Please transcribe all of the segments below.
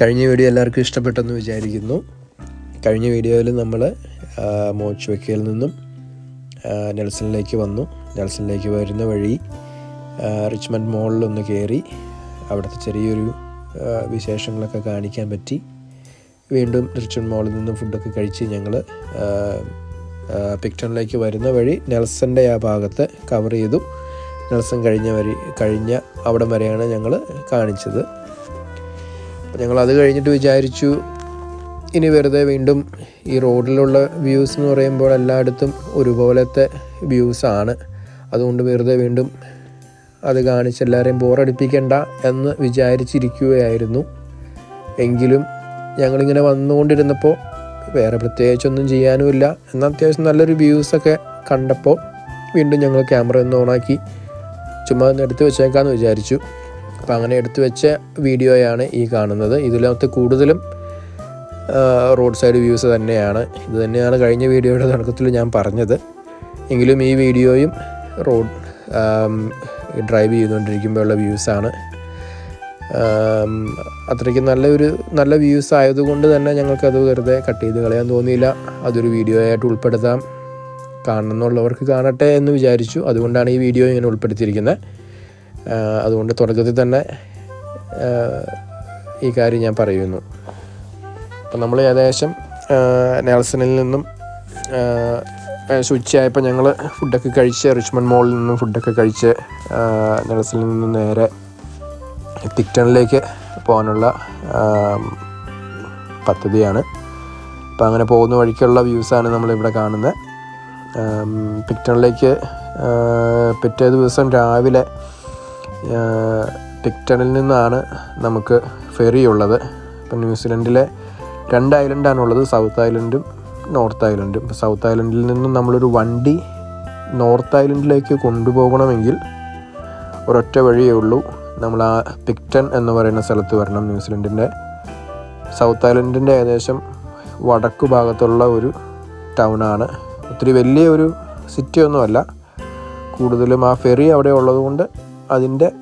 കഴിഞ്ഞ വീഡിയോ എല്ലാവർക്കും ഇഷ്ടപ്പെട്ടെന്ന് വിചാരിക്കുന്നു. കഴിഞ്ഞ വീഡിയോയിൽ നമ്മൾ മോച്ച് വെക്കയിൽ നിന്നും നെൽസണിലേക്ക് വന്നു. നെൽസണിലേക്ക് വരുന്ന വഴി റിച്ച്മണ്ട് മോളിൽ ഒന്ന് കയറി അവിടുത്തെ ചെറിയൊരു വിശേഷങ്ങളൊക്കെ കാണിക്കാൻ പറ്റി. വീണ്ടും റിച്ച്മണ്ട് മോളിൽ നിന്നും ഫുഡൊക്കെ കഴിച്ച് ഞങ്ങൾ പിക്ടണിലേക്ക് വരുന്ന വഴി നെൽസന്റെ ആ ഭാഗത്ത് കവർ ചെയ്തു. നെൽസൺ കഴിഞ്ഞ വഴി കഴിഞ്ഞ അവിടം വരെയാണ് ഞങ്ങൾ കാണിച്ചത്. അപ്പോൾ ഞങ്ങൾ അത് കഴിഞ്ഞിട്ട് വിചാരിച്ചു ഇനി വെറുതെ വീണ്ടും ഈ റോഡിലുള്ള വ്യൂസ് എന്ന് പറയുമ്പോൾ എല്ലായിടത്തും ഒരുപോലത്തെ വ്യൂസാണ് അതുകൊണ്ട് വെറുതെ വീണ്ടും അത് കാണിച്ച് എല്ലാവരെയും ബോറടിപ്പിക്കണ്ട എന്ന് വിചാരിച്ചിരിക്കുകയായിരുന്നു. എങ്കിലും ഞങ്ങളിങ്ങനെ വന്നുകൊണ്ടിരുന്നപ്പോൾ വേറെ പ്രത്യേകിച്ചൊന്നും ചെയ്യാനുമില്ല. എന്നാൽ അത്യാവശ്യം നല്ലൊരു വ്യൂസൊക്കെ കണ്ടപ്പോൾ വീണ്ടും ഞങ്ങൾ ക്യാമറ ഒന്ന് ഓണാക്കി ചുമ്മാ ഒന്ന് എടുത്ത് വെച്ചേക്കാമെന്ന് വിചാരിച്ചു. അപ്പോൾ അങ്ങനെ എടുത്തു വെച്ച വീഡിയോയാണ് ഈ കാണുന്നത്. ഇതിനകത്ത് കൂടുതലും റോഡ് സൈഡ് വ്യൂസ് തന്നെയാണ്. ഇത് തന്നെയാണ് കഴിഞ്ഞ വീഡിയോയുടെ തുടക്കത്തിൽ ഞാൻ പറഞ്ഞത്. എങ്കിലും ഈ വീഡിയോയും റോഡ് ഡ്രൈവ് ചെയ്തുകൊണ്ടിരിക്കുമ്പോഴുള്ള വ്യൂസാണ്. അത്രയ്ക്ക് നല്ലൊരു നല്ല വ്യൂസ് ആയതുകൊണ്ട് തന്നെ ഞങ്ങൾക്കത് വെറുതെ കട്ട് ചെയ്ത് കളയാൻ തോന്നിയില്ല. അതൊരു വീഡിയോ ആയിട്ട് ഉൾപ്പെടുത്താം. കാണണമെന്നുള്ളവർക്ക് കാണട്ടെ എന്ന് വിചാരിച്ചു. അതുകൊണ്ടാണ് ഈ വീഡിയോ ഇങ്ങനെ ഉൾപ്പെടുത്തിയിരിക്കുന്നത്. അതുകൊണ്ട് തുടക്കത്തിൽ തന്നെ ഈ കാര്യം ഞാൻ പറയുന്നു. അപ്പം നമ്മൾ ഏകദേശം നെൽസണിൽ നിന്നും ഉച്ചയായപ്പോൾ ഞങ്ങൾ ഫുഡൊക്കെ കഴിച്ച് റിച്ച്മണ്ട് മോളിൽ നിന്നും ഫുഡൊക്കെ കഴിച്ച് നെൽസണിൽ നിന്നും നേരെ തിക്ടണിലേക്ക് പോകാനുള്ള പദ്ധതിയാണ്. അപ്പം അങ്ങനെ പോകുന്ന വഴിക്കുള്ള വ്യൂസാണ് നമ്മളിവിടെ കാണുന്നത്. പിക്ടണിലേക്ക് പിറ്റേ ദിവസം രാവിലെ ആ, പിക്ടണിൽ നിന്നാണ് നമുക്ക് ഫെറി ഉള്ളത് ഇപ്പം ന്യൂസിലൻഡിലെ രണ്ട് ഐലൻഡാണുള്ളത് സൗത്ത് ഐലൻഡും നോർത്ത് ഐലൻഡും. സൗത്ത് ഐലൻഡിൽ നിന്നും നമ്മളൊരു വണ്ടി നോർത്ത് ഐലൻഡിലേക്ക് കൊണ്ടുപോകണമെങ്കിൽ ഒരൊറ്റ വഴിയേ ഉള്ളൂ. നമ്മൾ ആ പിക്ടൺ എന്ന് പറയുന്ന സ്ഥലത്ത് വരണം. ന്യൂസിലൻഡിന്റെ സൗത്ത് ഐലൻഡിന്റെ ഏകദേശം വടക്ക് ഭാഗത്തുള്ള ഒരു ടൗണാണ്. ഒത്തിരി വലിയ ഒരു സിറ്റി ഒന്നുമല്ല കൂടുതലും ആ ഫെറി അവിടെ ഉള്ളതുകൊണ്ട് അതിന്റെ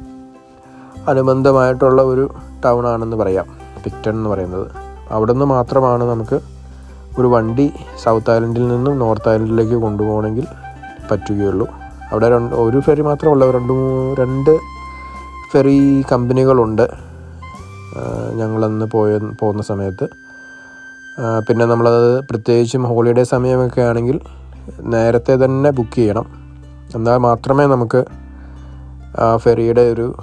അനുബന്ധമായിട്ടുള്ള ഒരു ടൗൺ ആണെന്ന് പറയാം. പിക്ടൺ എന്ന് പറയുന്നത്. അവിടെ നിന്ന് മാത്രമാണ് നമുക്ക് ഒരു വണ്ടി സൗത്ത് ഐലൻഡിൽ നിന്നും നോർത്ത് ഐലൻഡിലേക്ക് കൊണ്ടുപോകണമെങ്കിൽ പറ്റുകയുള്ളൂ. അവിടെ രണ്ട് ഒരു ഫെറി മാത്രമല്ല രണ്ട് രണ്ട് ഫെറി കമ്പനികളുണ്ട് ഞങ്ങളന്ന് പോയ പോകുന്ന സമയത്ത്. പിന്നെ നമ്മളത് പ്രത്യേകിച്ചും ഹോളിഡേ സമയമൊക്കെ ആണെങ്കിൽ നേരത്തെ തന്നെ ബുക്ക് ചെയ്യണം. എന്നാൽ മാത്രമേ നമുക്ക് ആ ഫെറിയുടെ ഒരു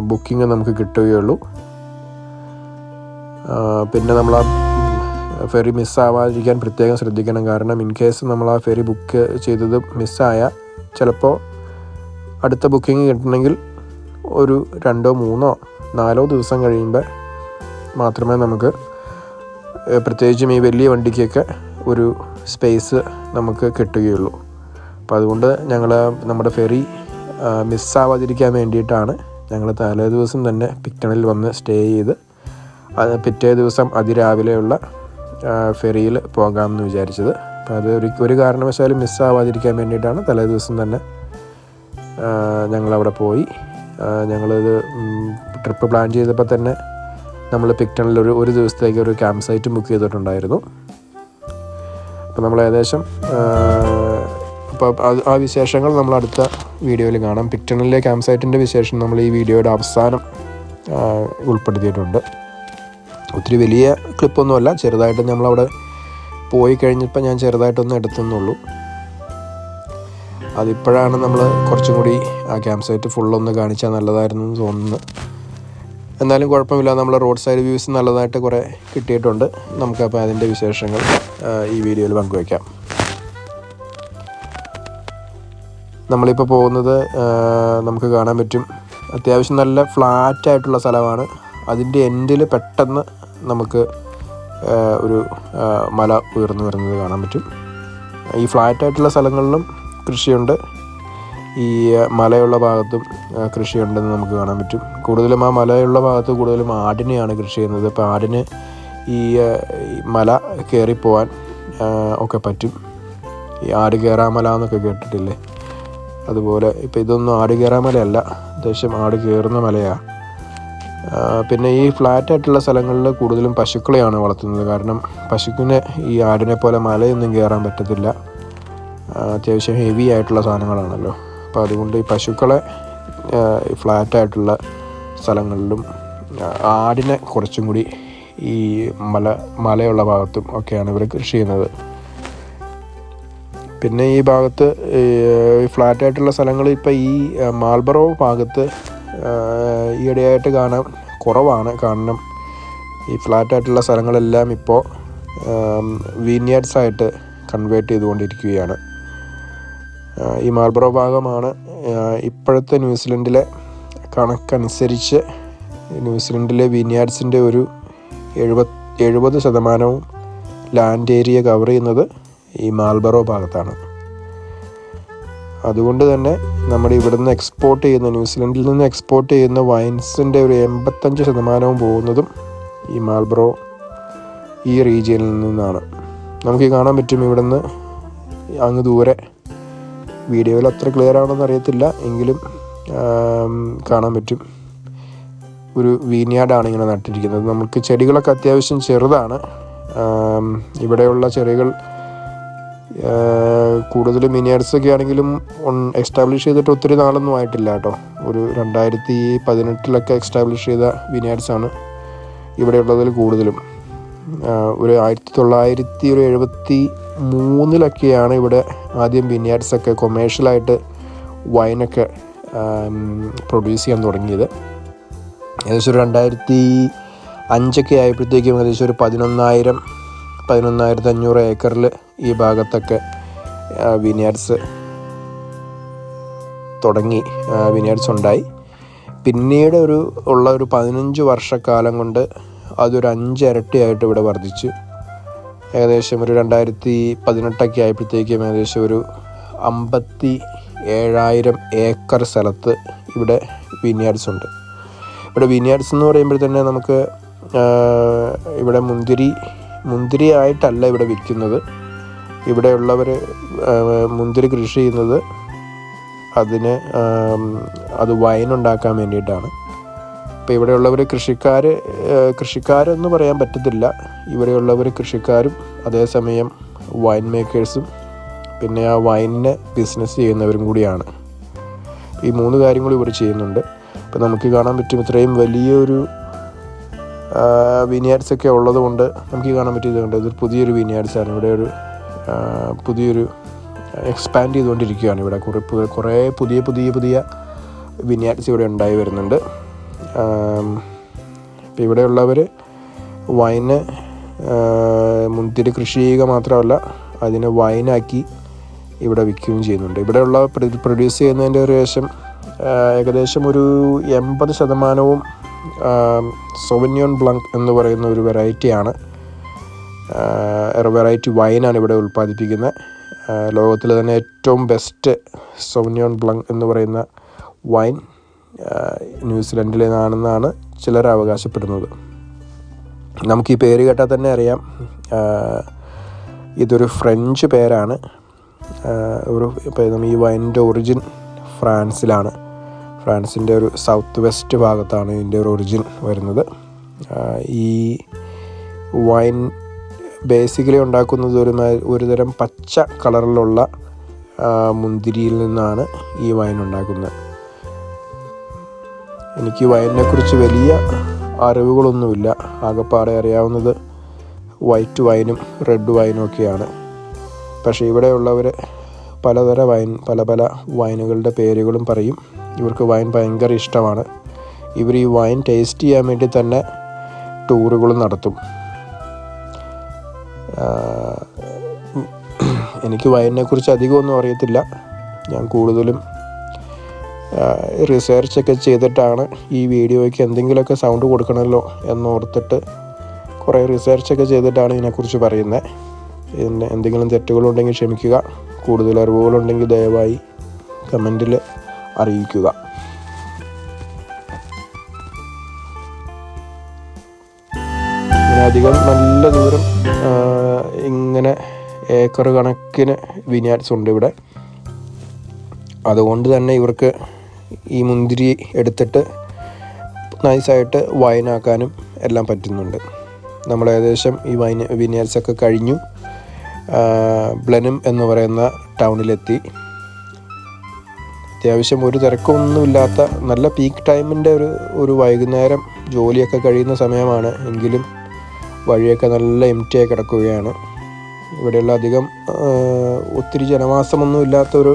ബുക്കിംഗ് നമുക്ക് കിട്ടുകയുള്ളൂ പിന്നെ നമ്മൾ ആ ഫെറി മിസ്സാവാതിരിക്കാൻ പ്രത്യേകം ശ്രദ്ധിക്കണം. കാരണം ഇൻ കേസ് നമ്മൾ ആ ഫെറി ബുക്ക് ചെയ്തത് മിസ്സായ ചിലപ്പോൾ അടുത്ത ബുക്കിംഗ് കിട്ടണമെങ്കിൽ ഒരു രണ്ടോ മൂന്നോ നാലോ ദിവസം കഴിയുമ്പോൾ മാത്രമേ നമുക്ക് പ്രത്യേകിച്ചും ഈ വലിയ വണ്ടിക്കൊക്കെ ഒരു സ്പേസ് നമുക്ക് കിട്ടുകയുള്ളൂ. അപ്പോൾ അതുകൊണ്ട് ഞങ്ങൾ നമ്മുടെ ഫെറി മിസ്സാവാതിരിക്കാൻ വേണ്ടിയിട്ടാണ് ഞങ്ങൾ തലേ ദിവസം തന്നെ പിക്ടണിൽ വന്ന് സ്റ്റേ ചെയ്ത് അത് പിറ്റേ ദിവസം അതിരാവിലെയുള്ള ഫെറിയിൽ പോകാമെന്ന് വിചാരിച്ചത്. അപ്പോൾ അത് ഒരു ഒരു കാരണവശാലും മിസ്സാവാതിരിക്കാൻ വേണ്ടിയിട്ടാണ് തലേ ദിവസം തന്നെ ഞങ്ങളവിടെ പോയി. ഞങ്ങളിത് ട്രിപ്പ് പ്ലാൻ ചെയ്തപ്പോൾ തന്നെ നമ്മൾ പിക്ടണിൽ ഒരു ഒരു ദിവസത്തേക്ക് ഒരു ക്യാമ്പ് സൈറ്റ് ബുക്ക് ചെയ്തിട്ടുണ്ടായിരുന്നു. അപ്പോൾ നമ്മൾ ഏകദേശം അപ്പോൾ ആ വിശേഷങ്ങൾ നമ്മൾ അടുത്ത വീഡിയോയിൽ കാണാം. പിക്ടണിലെ ക്യാമ്പ് സൈറ്റിന്റെ വിശേഷം നമ്മൾ ഈ വീഡിയോയുടെ അവസാനം ഉൾപ്പെടുത്തിയിട്ടുണ്ട്. ഒത്തിരി വലിയ ക്ലിപ്പൊന്നുമല്ല ചെറുതായിട്ട് നമ്മളവിടെ പോയി കഴിഞ്ഞപ്പോൾ ഞാൻ ചെറുതായിട്ടൊന്ന് എടുത്തെന്നുള്ളൂ. അതിപ്പോഴാണ് നമ്മൾ കുറച്ചും കൂടി ആ ക്യാമ്പ് സൈറ്റ് ഫുള്ളൊന്ന് കാണിച്ചാൽ നല്ലതായിരുന്നു എന്ന് തോന്നുന്നു. എന്നാലും കുഴപ്പമില്ല നമ്മൾ റോഡ് സൈഡ് വ്യൂസ് നല്ലതായിട്ട് കുറേ കിട്ടിയിട്ടുണ്ട്. നമുക്കപ്പോൾ അതിന്റെ വിശേഷങ്ങൾ ഈ വീഡിയോയിൽ പങ്കുവയ്ക്കാം. നമ്മളിപ്പോൾ പോകുന്നത് നമുക്ക് കാണാൻ പറ്റും. അത്യാവശ്യം നല്ല ഫ്ലാറ്റ് ആയിട്ടുള്ള സ്ഥലമാണ്. അതിന്റെ എൻഡിൽ പെട്ടെന്ന് നമുക്ക് ഒരു മല ഉയർന്നു വരുന്നത് കാണാൻ പറ്റും. ഈ ഫ്ലാറ്റായിട്ടുള്ള സ്ഥലങ്ങളിലും കൃഷിയുണ്ട്. ഈ മലയുള്ള ഭാഗത്തും കൃഷിയുണ്ടെന്ന് നമുക്ക് കാണാൻ പറ്റും. കൂടുതലും ആ മലയുള്ള ഭാഗത്ത് കൂടുതലും ആടിനെയാണ് കൃഷി ചെയ്യുന്നത്. അപ്പോൾ ആടിന് ഈ മല കയറിപ്പോവാൻ ഒക്കെ പറ്റും. ഈ ആട് കയറാമല എന്നൊക്കെ കേട്ടിട്ടില്ലേ? അതുപോലെ ഇപ്പോൾ ഇതൊന്നും ആട് കയറാൻ മലയല്ല. അത്യാവശ്യം ആട് കയറുന്ന മലയാണ് പിന്നെ ഈ ഫ്ലാറ്റ് ആയിട്ടുള്ള സ്ഥലങ്ങളിൽ കൂടുതലും പശുക്കളെയാണ് വളർത്തുന്നത്. കാരണം പശുക്കിന് ഈ ആടിനെ പോലെ മലയൊന്നും കയറാൻ പറ്റത്തില്ല. അത്യാവശ്യം ഹെവി ആയിട്ടുള്ള സാധനങ്ങളാണല്ലോ. അപ്പോൾ അതുകൊണ്ട് ഈ പശുക്കളെ ഫ്ലാറ്റായിട്ടുള്ള സ്ഥലങ്ങളിലും ആടിനെ കുറച്ചും കൂടി ഈ മല മലയുള്ള ഭാഗത്തും ഒക്കെയാണ് ഇവർ കൃഷി ചെയ്യുന്നത്. പിന്നെ ഈ ഭാഗത്ത് ഈ ഫ്ലാറ്റ് ആയിട്ടുള്ള സ്ഥലങ്ങൾ ഇപ്പോൾ ഈ മാൽബറോ ഭാഗത്ത് ഈയിടെയായിട്ട് കാണാൻ കുറവാണ് കാരണം ഈ ഫ്ലാറ്റ് ആയിട്ടുള്ള സ്ഥലങ്ങളെല്ലാം ഇപ്പോൾ ആയിട്ട് കൺവേർട്ട് ചെയ്തുകൊണ്ടിരിക്കുകയാണ്. ഈ മാർബറോ ഭാഗമാണ് ഇപ്പോഴത്തെ ന്യൂസിലൻഡിലെ കണക്കനുസരിച്ച് ന്യൂസിലൻഡിലെ വിനിയാഡ്സിന്റെ ഒരു എഴുപത് എഴുപത് ശതമാനവും ലാൻഡ് ഏരിയ കവർ ചെയ്യുന്നത് ഈ മാൽബറോ ഭാഗത്താണ്. അതുകൊണ്ട് തന്നെ നമ്മുടെ ഇവിടുന്ന് എക്സ്പോർട്ട് ചെയ്യുന്ന ന്യൂസിലൻഡിൽ നിന്ന് എക്സ്പോർട്ട് ചെയ്യുന്ന വൈൻസിന്റെ ഒരു എൺപത്തഞ്ച് ശതമാനവും പോകുന്നതും ഈ മാൽബറോ ഈ റീജിയനിൽ നിന്നാണ്. നമുക്ക് കാണാൻ പറ്റും ഇവിടുന്ന് അങ്ങ് ദൂരെ. വീഡിയോയിൽ അത്ര ക്ലിയർ ആണെന്ന് അറിയത്തില്ല. എങ്കിലും കാണാൻ പറ്റും. ഒരു വീനിയാടാണ് ഇങ്ങനെ നട്ടിരിക്കുന്നത്. നമുക്ക് ചെടികളൊക്കെ അത്യാവശ്യം ചെറുതാണ്. ഇവിടെയുള്ള ചെടികൾ കൂടുതലും മിനിയേഴ്സ് ഒക്കെ ആണെങ്കിലും എക്സ്റ്റാബ്ലിഷ് ചെയ്തിട്ട് ഒത്തിരി നാളൊന്നും ആയിട്ടില്ല കേട്ടോ. ഒരു രണ്ടായിരത്തി പതിനെട്ടിലൊക്കെ എക്സ്റ്റാബ്ലിഷ് ചെയ്ത വിനിയേഴ്സ് ആണ് ഇവിടെയുള്ളതിൽ കൂടുതലും. ഒരു ആയിരത്തി തൊള്ളായിരത്തി ഒരു എഴുപത്തി മൂന്നിലൊക്കെയാണ് ഇവിടെ ആദ്യം വിനിയേഴ്സൊക്കെ കൊമേഴ്ഷ്യലായിട്ട് വൈനൊക്കെ പ്രൊഡ്യൂസ് ചെയ്യാൻ തുടങ്ങിയത്. ഏകദേശം ഒരു രണ്ടായിരത്തി അഞ്ചൊക്കെ ആയപ്പോഴത്തേക്കും ഏകദേശം ഒരു പതിനൊന്നായിരം പതിനൊന്നായിരത്തി അഞ്ഞൂറ് ഏക്കറിൽ ഈ ഭാഗത്തൊക്കെ വിനിയാർഡ്സ് തുടങ്ങി വിനിയാർഡ്സ് ഉണ്ടായി. പിന്നീട് ഒരു ഉള്ള ഒരു പതിനഞ്ച് വർഷക്കാലം കൊണ്ട് അതൊരു അഞ്ചിരട്ടിയായിട്ട് ഇവിടെ വർദ്ധിച്ചു. ഏകദേശം ഒരു രണ്ടായിരത്തി പതിനെട്ടൊക്കെ ആയപ്പോഴത്തേക്കും ഏകദേശം ഒരു അമ്പത്തി ഏഴായിരം ഏക്കർ സ്ഥലത്ത് ഇവിടെ വിനിയാർഡ്സ് ഉണ്ട്. ഇവിടെ വിനിയാർഡ്സ് എന്ന് പറയുമ്പോൾ തന്നെ നമുക്ക് ഇവിടെ മുന്തിരി മുന്തിരി ആയിട്ടല്ല ഇവിടെ വിൽക്കുന്നത്. ഇവിടെയുള്ളവർ മുന്തിരി കൃഷി ചെയ്യുന്നത് അതിന് അത് വൈൻ ഉണ്ടാക്കാൻ വേണ്ടിയിട്ടാണ് അപ്പോൾ ഇവിടെയുള്ളവർ കൃഷിക്കാർ കൃഷിക്കാരെന്ന് പറയാൻ പറ്റത്തില്ല. ഇവിടെയുള്ളവർ കൃഷിക്കാരും അതേസമയം വൈൻ മേക്കേഴ്സും പിന്നെ ആ വൈനിനെ ബിസിനസ് ചെയ്യുന്നവരും കൂടിയാണ്. ഈ മൂന്ന് കാര്യങ്ങളും ഇവർ ചെയ്യുന്നുണ്ട്. അപ്പോൾ നമുക്ക് കാണാൻ പറ്റും ഇത്രയും വലിയൊരു വിനിയാർഡ്സ് ഒക്കെ ഉള്ളതുകൊണ്ട് നമുക്ക് കാണാൻ കാണാൻ പറ്റിയതുകൊണ്ട് ഇതൊരു പുതിയൊരു വിനിയാർഡ്സ് ആണ് ഇവിടെ ഒരു പുതിയൊരു എക്സ്പാൻഡ് ചെയ്തുകൊണ്ടിരിക്കുകയാണ് ഇവിടെ. കുറേ കുറേ പുതിയ പുതിയ പുതിയ വിനിയാർഡ്സ് ഇവിടെ ഉണ്ടായി വരുന്നുണ്ട്. ഇവിടെയുള്ളവർ വൈന് മുന്തിരി കൃഷി ചെയ്യുക മാത്രമല്ല അതിനെ വൈനാക്കി ഇവിടെ വിൽക്കുകയും ചെയ്യുന്നുണ്ട്. ഇവിടെയുള്ള പ്രൊഡ്യൂസ് ചെയ്യുന്നതിന്റെ ഒരു ഏകദേശം ഏകദേശം ഒരു എൺപത് ശതമാനവും സൊവന്യോൺ ബ്ലങ്ക് എന്ന് പറയുന്ന ഒരു വെറൈറ്റിയാണ് വെറൈറ്റി വൈനാണ് ഇവിടെ ഉൽപ്പാദിപ്പിക്കുന്നത്. ലോകത്തിലെ തന്നെ ഏറ്റവും ബെസ്റ്റ് സൊവന്യോൺ ബ്ലങ്ക് എന്ന് പറയുന്ന വൈൻ ന്യൂസിലൻഡിൽ നിന്നാണെന്നാണ് ചിലർ അവകാശപ്പെടുന്നത്. നമുക്ക് ഈ പേര് കേട്ടാൽ തന്നെ അറിയാം. ഇതൊരു ഫ്രഞ്ച് പേരാണ്. ഒരു ഈ വൈനിന്റെ ഒറിജിൻ ഫ്രാൻസിലാണ്. ഫ്രാൻസിന്റെ ഒരു സൗത്ത് വെസ്റ്റ് ഭാഗത്താണ് ഇതിന്റെ ഒരു ഒറിജിൻ വരുന്നത്. ഈ വൈൻ ബേസിക്കലി ഉണ്ടാക്കുന്നത് ഒരു ഒരുതരം പച്ച കളറിലുള്ള മുന്തിരിയിൽ നിന്നാണ് ഈ വൈൻ ഉണ്ടാക്കുന്നത്. എനിക്ക് വൈനിനെ കുറിച്ച് വലിയ അറിവുകളൊന്നുമില്ല. ആകെപ്പാടെ അറിയാവുന്നത് വൈറ്റ് വൈനും റെഡ് വൈനും ഒക്കെയാണ്. പക്ഷേ ഇവിടെയുള്ളവർ പലതര വൈൻ പല പല വൈനുകളുടെ പേരുകളും പറയും. ഇവർക്ക് വൈൻ ഭയങ്കര ഇഷ്ടമാണ്. ഇവർ ഈ വൈൻ ടേസ്റ്റ് ചെയ്യാൻ വേണ്ടി തന്നെ ടൂറുകൾ നടത്തും. എനിക്ക് വൈനിനെ കുറിച്ച് അധികമൊന്നും അറിയത്തില്ല. ഞാൻ കൂടുതലും റിസർച്ചൊക്കെ ചെയ്തിട്ടാണ് ഈ വീഡിയോയ്ക്ക് എന്തെങ്കിലുമൊക്കെ സൗണ്ട് കൊടുക്കണമല്ലോ എന്നോർത്തിട്ട് കുറേ റിസർച്ചൊക്കെ ചെയ്തിട്ടാണ് ഇതിനെക്കുറിച്ച് പറയുന്നത്. ഇതിന്റെ എന്തെങ്കിലും തെറ്റുകളുണ്ടെങ്കിൽ ക്ഷമിക്കുക. കൂടുതൽ അറിവുകളുണ്ടെങ്കിൽ ദയവായി കമന്റിൽ അറിയിക്കുക. അധികം നല്ല ദൂരം ഇങ്ങനെ ഏക്കർ കണക്കിന് വിനിയാറ്റ്സ് ഉണ്ട് ഇവിടെ. അതുകൊണ്ട് തന്നെ ഇവർക്ക് ഈ മുന്തിരി എടുത്തിട്ട് നൈസായിട്ട് വൈനാക്കാനും എല്ലാം പറ്റുന്നുണ്ട്. നമ്മൾ ഏകദേശം ഈ വൈൻ വിനിയാറ്റ്സൊക്കെ കഴിഞ്ഞു. ബ്ലനും എന്ന് പറയുന്ന ടൗണിലെത്തി. അത്യാവശ്യം ഒരു തിരക്കൊന്നുമില്ലാത്ത നല്ല പീക്ക് ടൈമിന്റെ ഒരു ഒരു വൈകുന്നേരം ജോലിയൊക്കെ കഴിയുന്ന സമയമാണ്. എങ്കിലും വഴിയൊക്കെ നല്ല എം ടി ആയി കിടക്കുകയാണ്. ഇവിടെയുള്ള അധികം ഒത്തിരി ജനവാസമൊന്നും ഇല്ലാത്തൊരു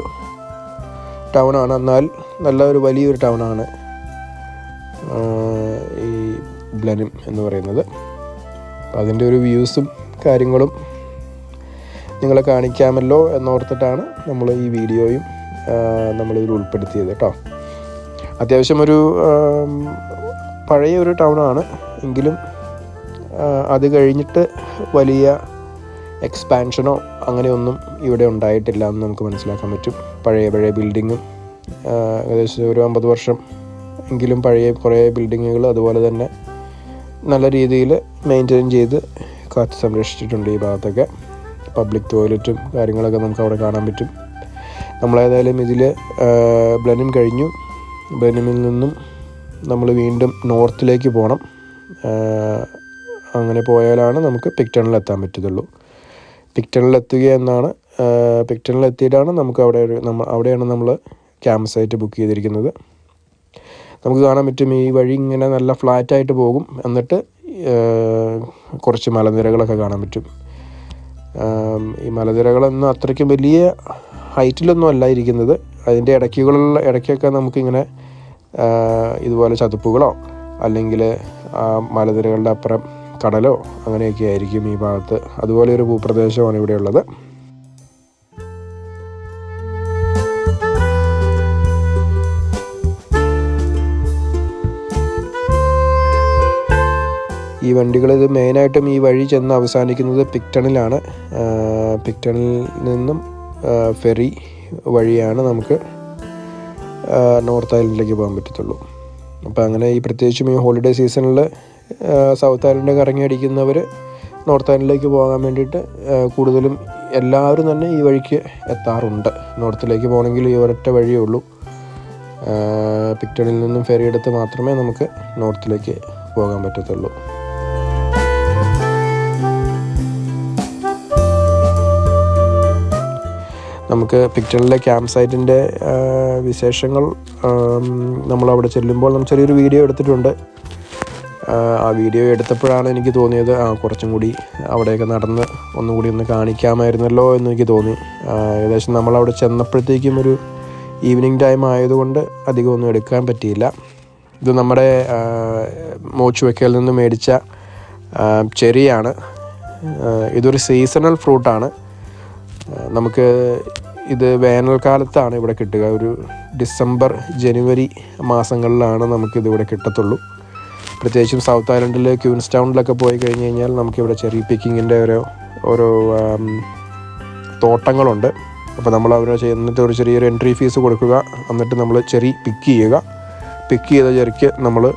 ടൗണാണ് എന്നാൽ നല്ല ഒരു വലിയൊരു ടൗണാണ് ഈ ബ്ലനും എന്ന് പറയുന്നത്. അതിന്റെ ഒരു വ്യൂസും കാര്യങ്ങളും നിങ്ങളെ കാണിക്കാമല്ലോ എന്നോർത്തിട്ടാണ് നമ്മൾ ഈ വീഡിയോയും നമ്മളിതിൽ ഉൾപ്പെടുത്തിയത് കേട്ടോ. അത്യാവശ്യം ഒരു പഴയ ഒരു ടൗണാണ്. എങ്കിലും അത് കഴിഞ്ഞിട്ട് വലിയ എക്സ്പാൻഷനോ അങ്ങനെയൊന്നും ഇവിടെ ഉണ്ടായിട്ടില്ല എന്ന് നമുക്ക് മനസ്സിലാക്കാൻ പറ്റും. പഴയ പഴയ ബിൽഡിങ്ങും ഏകദേശം ഒരു അമ്പത് വർഷം എങ്കിലും പഴയ കുറേ ബിൽഡിങ്ങുകൾ അതുപോലെ തന്നെ നല്ല രീതിയിൽ മെയിന്റെയിൻ ചെയ്ത് കാത്ത് സംരക്ഷിച്ചിട്ടുണ്ട് ഈ ഭാഗത്തൊക്കെ. പബ്ലിക് ടോയ്ലറ്റും കാര്യങ്ങളൊക്കെ നമുക്ക് അവിടെ കാണാൻ പറ്റും. നമ്മളേതായാലും ഇതിൽ ബ്ലനും കഴിഞ്ഞു. ബ്ലനിമിൽ നിന്നും നമ്മൾ വീണ്ടും നോർത്തിലേക്ക് പോകണം അങ്ങനെ പോയാലാണ് നമുക്ക് പിക്ടണിൽ എത്താൻ പറ്റത്തുള്ളൂ. പിക്ടണിൽ എത്തുക എന്നാണ് പിക്ടണിൽ എത്തിയിട്ടാണ് നമുക്ക് അവിടെ ഒരു നമ്മൾ അവിടെയാണ് നമ്മൾ ക്യാമ്പ് സൈറ്റ് ബുക്ക് ചെയ്തിരിക്കുന്നത്. നമുക്ക് കാണാൻ പറ്റും ഈ വഴി ഇങ്ങനെ നല്ല ഫ്ലാറ്റായിട്ട് പോകും. എന്നിട്ട് കുറച്ച് മലനിരകളൊക്കെ കാണാൻ പറ്റും. ഈ മലനിരകളൊന്നും അത്രയ്ക്കും വലിയ ഹൈറ്റിലൊന്നും അല്ല ഇരിക്കുന്നത്. അതിന്റെ ഇടയ്ക്കുകളുള്ള ഇടയ്ക്കൊക്കെ നമുക്കിങ്ങനെ ഇതുപോലെ ചതുപ്പുകളോ അല്ലെങ്കിൽ മലനിരകളുടെ അപ്പുറം കടലോ അങ്ങനെയൊക്കെ ആയിരിക്കും ഈ ഭാഗത്ത്. അതുപോലെ ഒരു ഭൂപ്രദേശമാണ് ഇവിടെ ഉള്ളത്. ഈ വണ്ടികൾ ഇത് മെയിനായിട്ടും ഈ വഴി ചെന്ന് അവസാനിക്കുന്നത് പിക്ടണിലാണ് പിക്ടണിൽ നിന്നും ഫെറി വഴിയാണ് നമുക്ക് നോർത്ത് ഐലൻഡിലേക്ക് പോകാൻ പറ്റത്തുള്ളൂ. അപ്പോൾ അങ്ങനെ ഈ പ്രത്യേകിച്ചും ഈ ഹോളിഡേ സീസണിൽ സൗത്ത് ഐലൻഡ് കറങ്ങി അടിക്കുന്നവർ നോർത്ത് ഐലൻഡിലേക്ക് പോകാൻ വേണ്ടിയിട്ട് കൂടുതലും എല്ലാവരും തന്നെ ഈ വഴിക്ക് എത്താറുണ്ട്. നോർത്തിലേക്ക് പോകണമെങ്കിൽ ഈ ഒരൊറ്റ വഴിയേ ഉള്ളൂ. പിക്ടണിൽ നിന്നും ഫെറി എടുത്ത് മാത്രമേ നമുക്ക് നോർത്തിലേക്ക് പോകാൻ പറ്റത്തുള്ളൂ. നമുക്ക് പിക്ചറിലെ ക്യാമ്പ് സൈറ്റിന്റെ വിശേഷങ്ങൾ നമ്മളവിടെ ചെല്ലുമ്പോൾ നമ്മൾ ചെറിയൊരു വീഡിയോ എടുത്തിട്ടുണ്ട്. ആ, വീഡിയോ എടുത്തപ്പോഴാണ് എനിക്ക് തോന്നിയത് ആ കുറച്ചും കൂടി അവിടെയൊക്കെ നടന്ന് ഒന്നും കൂടി ഒന്ന് കാണിക്കാമായിരുന്നല്ലോ എന്ന് എനിക്ക് തോന്നി. ഏകദേശം നമ്മളവിടെ ചെന്നപ്പോഴത്തേക്കും ഒരു ഈവനിങ് ടൈം ആയതുകൊണ്ട് അധികം ഒന്നും എടുക്കാൻ പറ്റിയില്ല. ഇത് നമ്മുടെ ആ, മോച്ചുവയ്ക്കയിൽ നിന്ന് മേടിച്ച ചെറിയാണ്. ഇതൊരു സീസണൽ ഫ്രൂട്ടാണ് നമുക്ക് ഇത് വേനൽക്കാലത്താണ് ഇവിടെ കിട്ടുക. ഒരു ഡിസംബർ ജനുവരി മാസങ്ങളിലാണ് നമുക്കിത് ഇവിടെ കിട്ടത്തുള്ളൂ. പ്രത്യേകിച്ചും സൗത്ത് ഐലൻഡിൽ ക്യൂൻസ് ടൗണിലൊക്കെ പോയി കഴിഞ്ഞ് കഴിഞ്ഞാൽ നമുക്കിവിടെ ചെറി പിക്കിങ്ങിന്റെ ഓരോ ഓരോ തോട്ടങ്ങളുണ്ട്. അപ്പോൾ നമ്മൾ അവിടെ ചെന്നിട്ട് ഒരു ചെറിയൊരു എൻട്രി ഫീസ് കൊടുക്കുക. എന്നിട്ട് നമ്മൾ ചെറി പിക്ക് ചെയ്യുക. പിക്ക് ചെയ്ത ചെറിക്ക് നമ്മൾ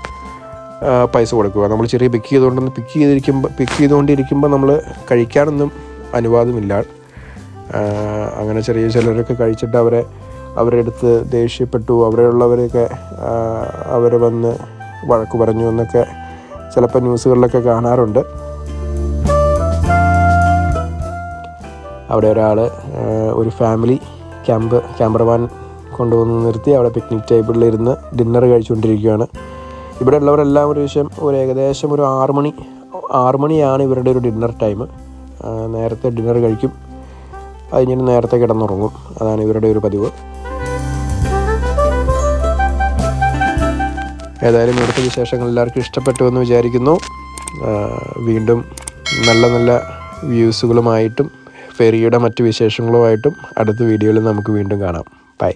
പൈസ കൊടുക്കുക. നമ്മൾ ചെറിയ പിക്ക് ചെയ്തുകൊണ്ടൊന്ന് പിക്ക് ചെയ്തിരിക്കുമ്പോൾ പിക്ക് ചെയ്തുകൊണ്ടിരിക്കുമ്പോൾ നമ്മൾ കഴിക്കാനൊന്നും അനുവാദമില്ല. അങ്ങനെ ചെറിയ ചിലരൊക്കെ കഴിച്ചിട്ട് അവരെ അവരെ അടുത്ത് ദേഷ്യപ്പെട്ടു. അവിടെയുള്ളവരെയൊക്കെ അവർ വന്ന് വഴക്ക് പറഞ്ഞു എന്നൊക്കെ ചിലപ്പോൾ ന്യൂസുകളിലൊക്കെ കാണാറുണ്ട്. അവിടെ ഒരാൾ ഒരു ഫാമിലി ക്യാമ്പ് ക്യാമ്പറമാൻ കൊണ്ടുവന്ന് നിർത്തി. അവിടെ പിക്നിക് ടേബിളിലിരുന്ന് ഡിന്നർ കഴിച്ചുകൊണ്ടിരിക്കുകയാണ്. ഇവിടെ ഉള്ളവരെല്ലാം ഒരു വിഷയം ഒരു ഏകദേശം ഒരു ആറ് മണി മണിയാണ് ഇവരുടെ ഒരു ഡിന്നർ ടൈം നേരത്തെ ഡിന്നർ കഴിക്കും. അത് നേരത്തെ കിടന്നുറങ്ങും. അതാണ് ഇവരുടെ ഒരു പതിവ്. ഏതായാലും ഇവിടുത്തെ വിശേഷങ്ങൾ എല്ലാവർക്കും ഇഷ്ടപ്പെട്ടു എന്ന് വിചാരിക്കുന്നു. വീണ്ടും നല്ല നല്ല വ്യൂസുകളുമായിട്ടും ഫെറിയുടെ മറ്റ് വിശേഷങ്ങളുമായിട്ടും അടുത്ത വീഡിയോയിൽ നമുക്ക് വീണ്ടും കാണാം. ബൈ.